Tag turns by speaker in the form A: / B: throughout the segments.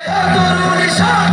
A: তরুণী সাত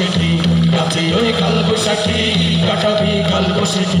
A: বসে কি কাছে ওই কাল বৈশাখী কাটাবি কাল বসে কি